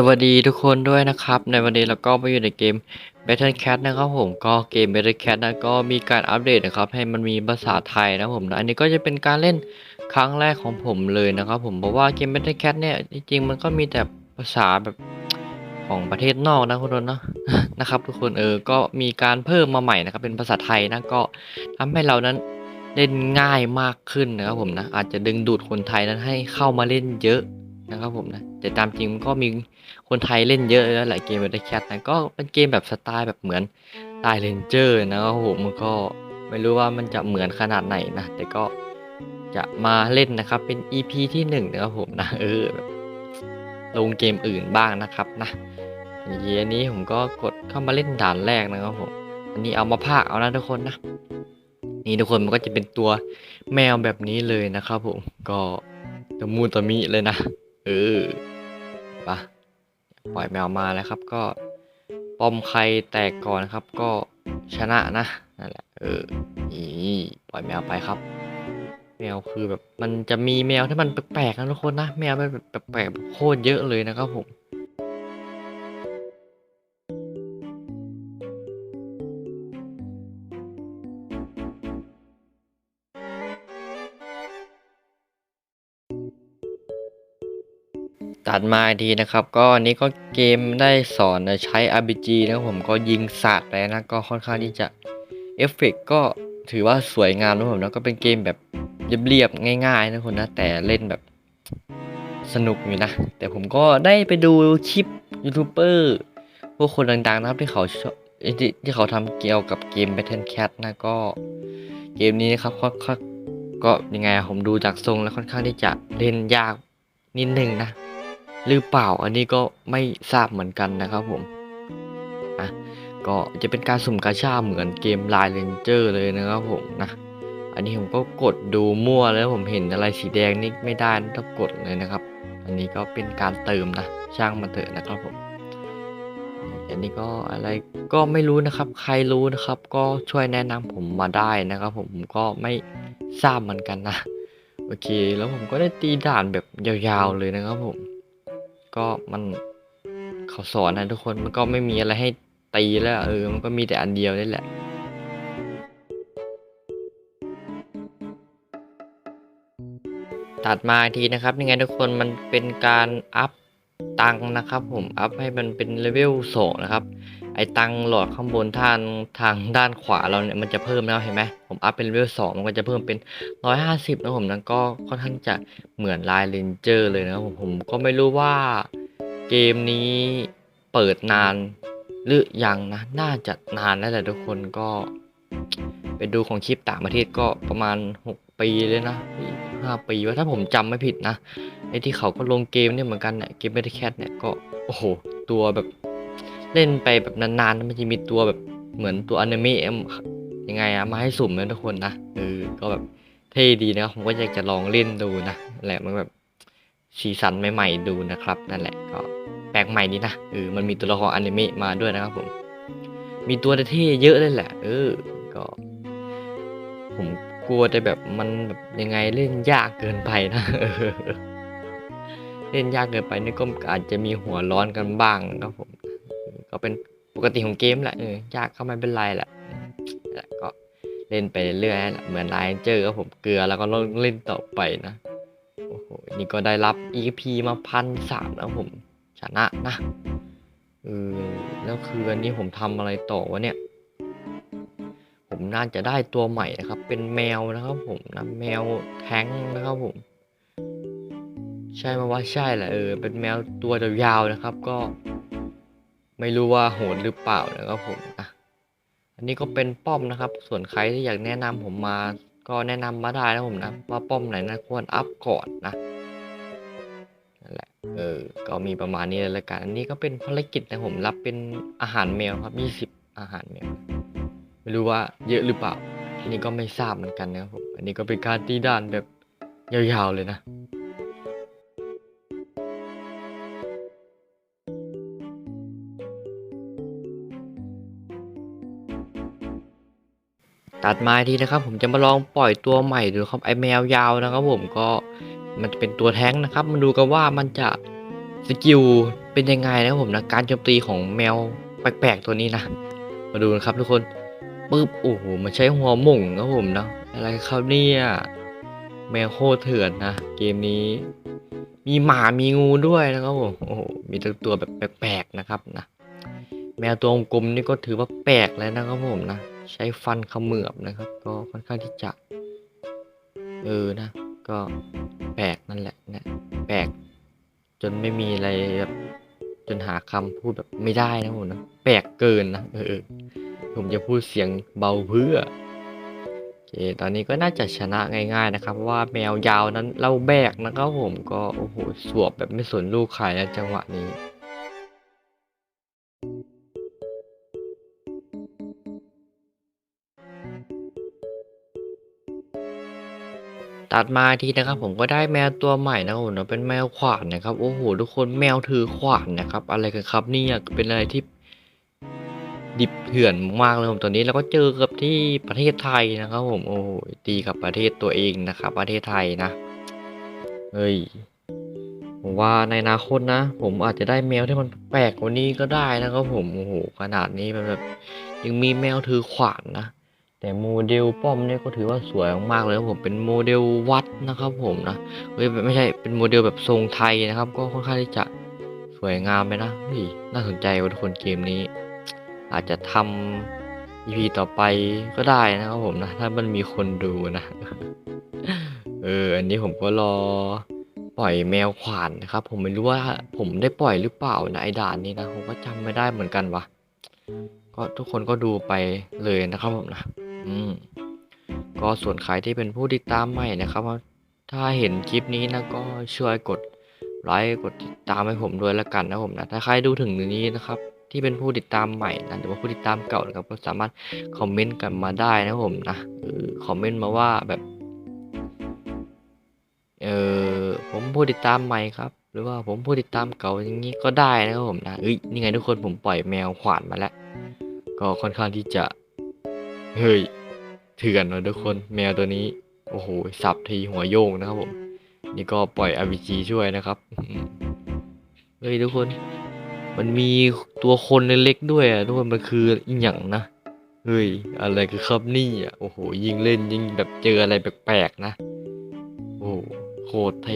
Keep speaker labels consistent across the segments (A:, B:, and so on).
A: สวัสดีทุกคนด้วยนะครับ ในวันนี้เราก็มาอยู่ในเกม Battle Cat นะครับผมก็เกม Battle Cat นะก็มีการอัปเดตนะครับ ให้มันมีภาษาไทยนะผมนะอันนี้ก็จะเป็นการเล่นครั้งแรกของผมเลยนะครับผมเพราะว่าเกม Battle Cat เนี่ยจริงๆมันก็มีแต่ภาษาแบบของประเทศนอกนะคุณนะนะครับทุกคนเออก็มีการเพิ่มมาใหม่นะครับเป็นภาษาไทยนะก็ทำให้เรานั้นเล่นง่ายมากขึ้นนะครับผมนะอาจจะดึงดูดคนไทยนั้นให้เข้ามาเล่นเยอะ นะครับผมนะแต่ตามจริงมันก็มีคนไทยเล่นเยอะแล้วหละเกม Battle Cat นะก็เป็นเกมแบบสไตล์แบบเหมือนตายเรนเจอร์นะครับผมมันก็ไม่รู้ว่ามันจะเหมือนขนาดไหนนะ แต่ก็จะมาเล่นนะครับเป็น EP ที่หนึ่งนะครับผมนะเออแบบลงเกมอื่นบ้างนะครับนะอันนี้ผมก็กดเข้ามาเล่นด่านแรกนะครับผมอันนี้เอามาพากเอานะทุกคนนะนี่ทุกคนมันก็จะเป็นตัวแมวแบบนี้เลยนะครับผมก็ตะมูตะมิเลยนะ เออปะปล่อยแมวมาแล้วครับ ก็ปอมใครแตกก่อนครับ ก็ชนะนะนั่นแหละเออนี่ปล่อยแมวไปครับ แมวคือแบบมันจะมีแมวที่มันแปลกๆนะทุกคนนะ แมวแบบแปลกๆโคตรเยอะเลยนะครับผม ตัดมาทีนะครับ ก็อันนี้ก็เกมได้สอนใช้ RPG นะผมก็ยิงสัตว์แล้วนะก็ค่อนข้างที่จะเอฟเฟกต์ก็ถือว่าสวยงามนะผมแล้วก็เป็นเกมแบบเรียบๆง่าย ๆ นะคนนะแต่เล่นแบบสนุกอยู่นะ แต่ผมก็ได้ไปดูคลิปยูทูบเบอร์พวกคนดังๆนะครับที่เขาที่ที่เขาทำเกี่ยวกับเกม Battle Cat นะก็เกมนี้นะครับก็ก็ยังไงผมดูจากทรงแล้วค่อนข้างที่จะเล่นยากนิดนึงนะ หรือเปล่าอันนี้ก็ไม่ทราบเหมือนกันนะครับผมอะก็จะเป็นการสุ่มกาชาเหมือนเกมไลายเรนเจอร์เลยนะครับผมนะอันนี้ผมก็กดดูมั่วแล้วผมเห็นอะไรสีแดงนี่ไม่ได้ต้องกดเลยนะครับ อันนี้ก็เป็นการเติมนะช่างมันเถอะนะครับผมอันนี้ก็อะไรก็ไม่รู้นะครับ ใครรู้นะครับ ก็ช่วยแนะนำผมมาได้นะครับ ผมผมก็ไม่ทราบเหมือนกันนะโอเค แล้วผมก็ได้ตีด่านแบบยาวๆเลยนะครับผม ก็มันเขาสอนนะทุกคนมันก็ไม่มีอะไรให้ตีแล้วเออ มันก็มีแต่อันเดียวนี่แหละตัดมาอีกทีนะครับยังไงทุกคนมันเป็นการอัพตังนะครับผมอัพให้มันเป็นเลเวลสองนะครับ ไอ้ตังหลอดข้างบนทางทางด้านขวาเราเนี่ยมันจะเพิ่มแล้วเห็นไหมผมอัพเป็นเลเวลสองมันก็จะเพิ่มเป็นร้อยห้าสิบนะผมนั้นก็ค่อนข้างจะเหมือนลายเลนเจอร์เลยนะผมผมก็ไม่รู้ว่าเกมนี้เปิดนานหรือยังนะ น่าจะนานแล้วแหละทุกคนก็ไปดูของคลิปต่างประเทศก็ประมาณ 6 ปีเลยนะห้าปีว่าถ้าผมจำไม่ผิดนะไอ้ที่เขาก็ลงเกมเนี่ยเหมือนกันเนี่ยเกมเบทแคทเนี่ยก็โอ้โห ตัวแบบ เล่นไปแบบนานๆมันจะมีตัวแบบเหมือนตัวอนิเมะยังไงอะมาให้สุ่มนะทุกคนนะเออก็แบบเท่ดีนะครับผมก็อยากจะลองเล่นดูนะนั่นแหละมันแบบสีสันใหม่ๆดูนะครับ นั่นแหละก็แปลกใหม่ดีนะเออมันมีตัวละครอนิเมะมาด้วยนะครับผม มีตัวเท่ๆเยอะเลยแหละ เออ ก็ ผมกลัวแต่แบบมันแบบยังไงเล่นยากเกินไปนะเออเล่นยากเกินไปนี่ก็อาจจะมีหัวร้อนกันบ้างนะครับผม ก็เป็นปกติของเกมแหละเออยากก็ไม่เป็นไรแหละนั่นแหละก็เล่นไปเรื่อยๆแหละเหมือนไลน์เจอก็ผมเกลือแล้วก็เล่นต่อไปนะโอ้โหนี่ก็ได้รับ EP มาพันสามนะผมชนะนะเออแล้วคืออันนี้ผมทำอะไรต่อวะเนี่ย ผมน่าจะได้ตัวใหม่นะครับ เป็นแมวนะครับ ผมนะแมวแท้งนะครับผม ใช่ไหมว่าใช่แหละเออ เป็นแมวตัวยาวๆนะครับ ก็ ไม่รู้ว่าโหดหรือเปล่านะครับผมนะอันนี้ก็เป็นป้อมนะครับ ส่วนใครที่อยากแนะนำผมมา ก็แนะนำมาได้นะผมนะ ว่าป้อมไหนนะควรอัพก่อนนะนั่นแหละเออ ก็มีประมาณนี้เลยละกันอันนี้ก็เป็นภารกิจนะผมรับเป็นอาหารแมวครับยี่สิบอาหารแมวไม่รู้ว่าเยอะหรือเปล่าอันนี้ก็ไม่ทราบเหมือนกันนะครับผมอันนี้ก็เป็นการตีด่านแบบยาวๆเลยนะ ตัดมาทีนะครับ ผมจะมาลองปล่อยตัวใหม่ดูครับไอแมวยาวนะครับ ผมก็มันจะเป็นตัวแท้งนะครับ มาดูกันว่ามันจะสกิลเป็นยังไงนะครับผมนะการโจมตีของแมวแปลกๆตัวนี้นะ มาดูนะครับทุกคนปึ๊บโอ้โหมันใช้หัวหม่งนะครับผมนะอะไรครับเนี่ยแมวโคตรเถื่อนนะเกมนี้ มีหมามีงูด้วยนะครับผมโอ้โหมีตัวตัวแบบแปลกๆนะครับนะแมวตัวกลมนี่ก็ถือว่าแปลกแล้วนะครับผมนะ ใช้ฟันเขมือบนะครับ ก็ค่อนข้างที่จะ เออนะ ก็แปลกนั่นแหละนะแปลกจนไม่มีอะไรแบบจนหาคำพูดแบบไม่ได้นะผมนะแปลกเกินนะเออผมจะพูดเสียงเบาเพื่อโอเคตอนนี้ก็น่าจะชนะง่าย ๆ นะครับเพราะว่าแมวยาวนั้นเราแบกนะครับผมก็โอ้โหสวบแบบไม่สนลูกใครแล้วจังหวะนี้ ตัดมาทีนะครับ ผมก็ได้แมวตัวใหม่นะครับผมเป็นแมวขวานนะครับโอ้โหทุกคนแมวถือขวานนะครับ อะไรกันครับนี่เป็นอะไรที่ดิบเถื่อนมากเลยผมตอนนี้เราก็เจอกับที่ประเทศไทยนะครับ ผมโอ้โหตีกับประเทศตัวเองนะครับ ประเทศไทยนะเฮ้ยผมว่าในอนาคตนะ ผมอาจจะได้แมวที่มันแปลกกว่านี้ก็ได้นะครับ ผมโอ้โหขนาดนี้แบบยังมีแมวถือขวานนะ แต่โมเดลป้อมเนี่ยก็ถือว่าสวยมากๆเลยครับผมเป็นโมเดลวัดนะครับผมนะเฮ้ยไม่ใช่เป็นโมเดลแบบทรงไทยนะครับ ก็ค่อนข้างที่จะสวยงามไปนะเฮ้ยน่าสนใจว่ะทุกคนเกมนี้ อาจจะทำ EP ต่อไปก็ได้นะครับผมนะถ้ามันมีคนดูนะเอออันนี้ผมก็รอปล่อยแมวขวานนะครับ ผมไม่รู้ว่าผมได้ปล่อยหรือเปล่านะไอ้ด่านนี้นะผมก็จำไม่ได้เหมือนกันวะก็ทุกคนก็ดูไปเลยนะครับผมนะ อืม ก็ส่วนใครที่เป็นผู้ติดตามใหม่นะครับ ถ้าเห็นคลิปนี้นะก็ช่วยกดไลค์กดติดตามให้ผมด้วยละกันนะผมนะถ้าใครดูถึงนี้นะครับ ที่เป็นผู้ติดตามใหม่นะหรือว่าผู้ติดตามเก่านะครับก็สามารถคอมเมนต์กันมาได้นะผมนะเออคอมเมนต์มาว่าแบบเออผมผู้ติดตามใหม่ครับ หรือว่าผมผู้ติดตามเก่าอย่างนี้ก็ได้นะครับผมนะเอ้ยนี่ไงทุกคนผมปล่อยแมวขวานมาแล้ว ก็ค่อนข้างที่จะ เฮ้ยเถื่อนนะทุกคนแมวตัวนี้ โอ้โหสับทีหัวโยงนะครับผม นี่ก็ปล่อย RPG ช่วยนะครับเฮ้ยทุกคน มันมีตัวคนเล็กๆด้วยอะทุกคนมันคืออหย่างนะเฮ้ยอะไรคือครับนี่อะโอ้โหยิงเล่นยิงแบบเจออะไรแปลกๆนะ โอ้โหโคตรเท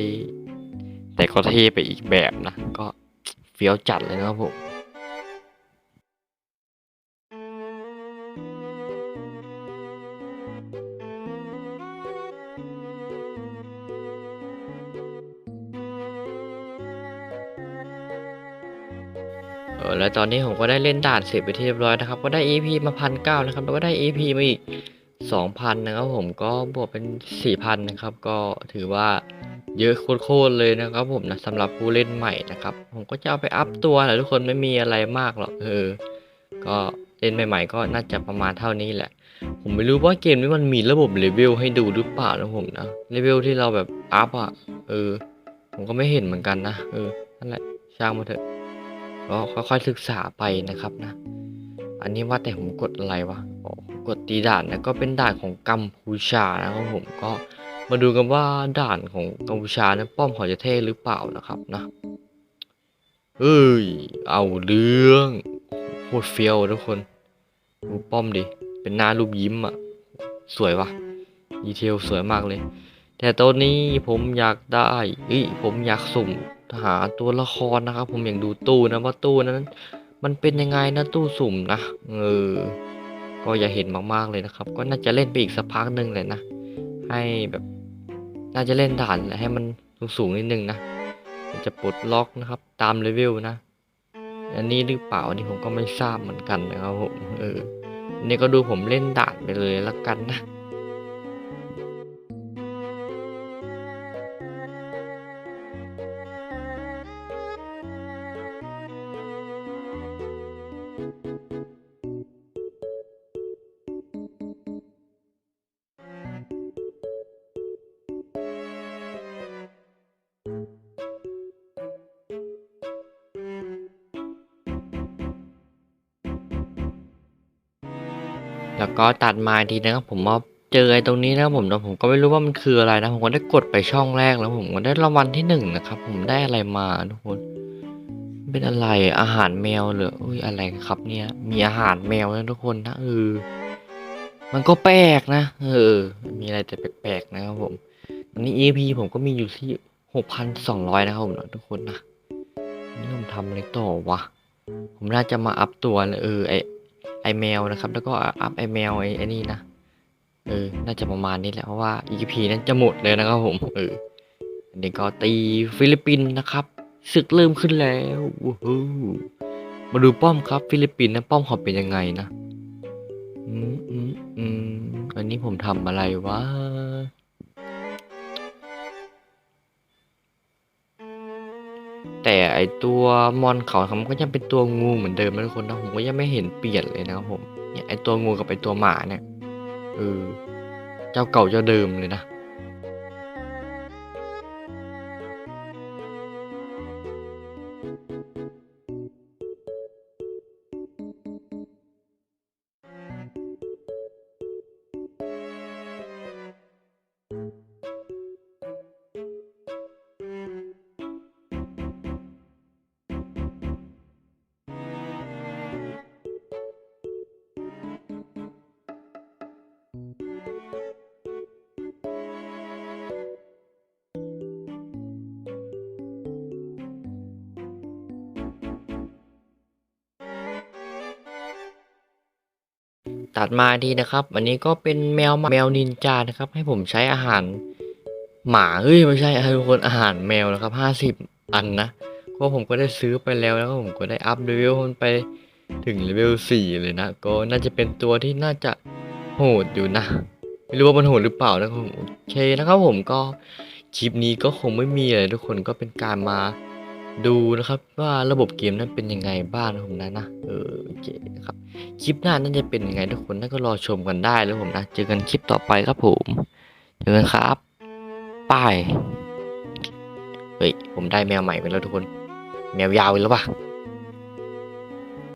A: แต่ก็เทไปอีกแบบนะ ก็เฟี้ยวจัดเลยนะครับผม แล้วตอนนี้ผมก็ได้เล่นด่านเสร็จไปที่เรียบร้อยนะครับ ก็ได้ EP มาพันเก้านะครับแล้วก็ได้ EP มาอีกสองพันนะครับผมก็บวกเป็นสี่พันนะครับ ก็ถือว่าเยอะโคตรเลยนะครับ ผมนะสำหรับผู้เล่นใหม่นะครับ ผมก็จะเอาไปอัพตัวแหละทุกคนไม่มีอะไรมากหรอกเออ ก็เล่นใหม่ๆก็น่าจะประมาณเท่านี้แหละ ผมไม่รู้ว่าเกมนี้มันมีระบบเลเวลให้ดูหรือเปล่านะผมนะเลเวลที่เราแบบอัพอะเออ ผมก็ไม่เห็นเหมือนกันนะเออนั่นแหละช่างมาเถอะ ก็ค่อยๆศึกษาไปนะครับนะ อันนี้ว่าแต่ผมกดอะไรวะกดตีด่านนะก็เป็นด่านของกัมพูชานะครับผมก็มาดูกันว่าด่านของกัมพูชานะป้อมเขาจะเท่หรือเปล่านะครับนะเอ้ยเอาเรื่องโคตรเฟี้ยวทุกคนดูป้อมดิเป็นหน้ารูปยิ้มอะสวยวะดีเทลสวยมากเลย แต่ตอนนี้ผมอยากได้เอ้ยผมอยากสุ่ม หาตัวละครนะครับ ผมอยากดูตู้นะว่าตู้นั้น มันเป็นยังไงนะตู้สุ่มนะเออก็อย่าเห็นมากๆเลยนะครับ ก็น่าจะเล่นไปอีกสักพักหนึ่งเลยนะ ให้แบบ น่าจะเล่นด่านแหละให้มันสูงๆนิดนึงนะมันจะปลดล็อกนะครับ ตามเลเวลนะอันนี้หรือเปล่าอันนี้ผมก็ไม่ทราบเหมือนกันนะครับผมเอออันนี่ก็ดูผมเล่นด่านไปเลยละกันนะ แล้วก็ตัดมาทีนะครับผมมาเจอไอ้ตรงนี้นะครับผมแต่ผมก็ไม่รู้ว่ามันคืออะไรนะ ผมก็ได้กดไปช่องแรกแล้ว ผมก็ได้รางวัลที่หนึ่งนะครับ ผมได้อะไรมาทุกคน เป็นอะไรอาหารแมวเหรออุ้ยอะไรครับเนี่ย มีอาหารแมวนะทุกคนนะเออมันก็แปลกนะเออ มีอะไรแต่แปลกๆนะครับผมตอนนี้ EP ผมก็มีอยู่ที่หกพันสองร้อยนะครับผมทุกคนนะนี่ผมทำอะไรต่อวะผมน่าจะมาอัพตัวนะเออไอ ไอแมวนะครับ แล้วก็อัพไอแมวไอไอนี่นะ เออ น่าจะประมาณนี้แหละ เพราะว่า EP นั้นจะหมดเลยนะครับผม เอออันนี้ก็ตีฟิลิปปินส์นะครับศึกเริ่มขึ้นแล้ววู้ฮู้มาดูป้อมครับ ฟิลิปปินส์นะป้อมเขาเป็นยังไงนะ อืมอืมอืมอันนี้ผมทำอะไรวะ แต่ไอตัวมอนเขาครับมันก็ยังเป็นตัวงูเหมือนเดิมนะทุกคนนะผมก็ยังไม่เห็นเปลี่ยนเลยนะครับผมเนี่ยไอตัวงูกับไอตัวหมาเนี่ยเออเจ้าเก่าเจ้าเดิมเลยนะ ตัดมาดีนะครับอันนี้ก็เป็นแมวแมวนินจานะครับ ให้ผมใช้อาหารหมาเฮ้ยไม่ใช่ให้ทุกคนอาหารแมวนะครับห้าสิบอันนะก็ผมก็ได้ซื้อไปแล้วแล้วก็ผมก็ได้อัพเลเวลมันไปถึงเลเวลสี่เลยนะ ก็น่าจะเป็นตัวที่น่าจะโหดอยู่นะไม่รู้ว่ามันโหดหรือเปล่านะครับผมโอเคนะครับผมก็คลิปนี้ก็คงไม่มีอะไรทุกคนก็เป็นการมา ดูนะครับว่าระบบเกมนั้นเป็นยังไงบ้างนะผมนะนะเออโอเคนะครับคลิปหน้านั่นจะเป็นยังไงทุกคนนั่นก็รอชมกันได้แล้วผมนะเจอกันคลิปต่อไปครับผมเจอกันครับป้ายเฮ้ยผมได้แมวใหม่ไปแล้วทุกคน แมวยาวไปแล้วป่ะ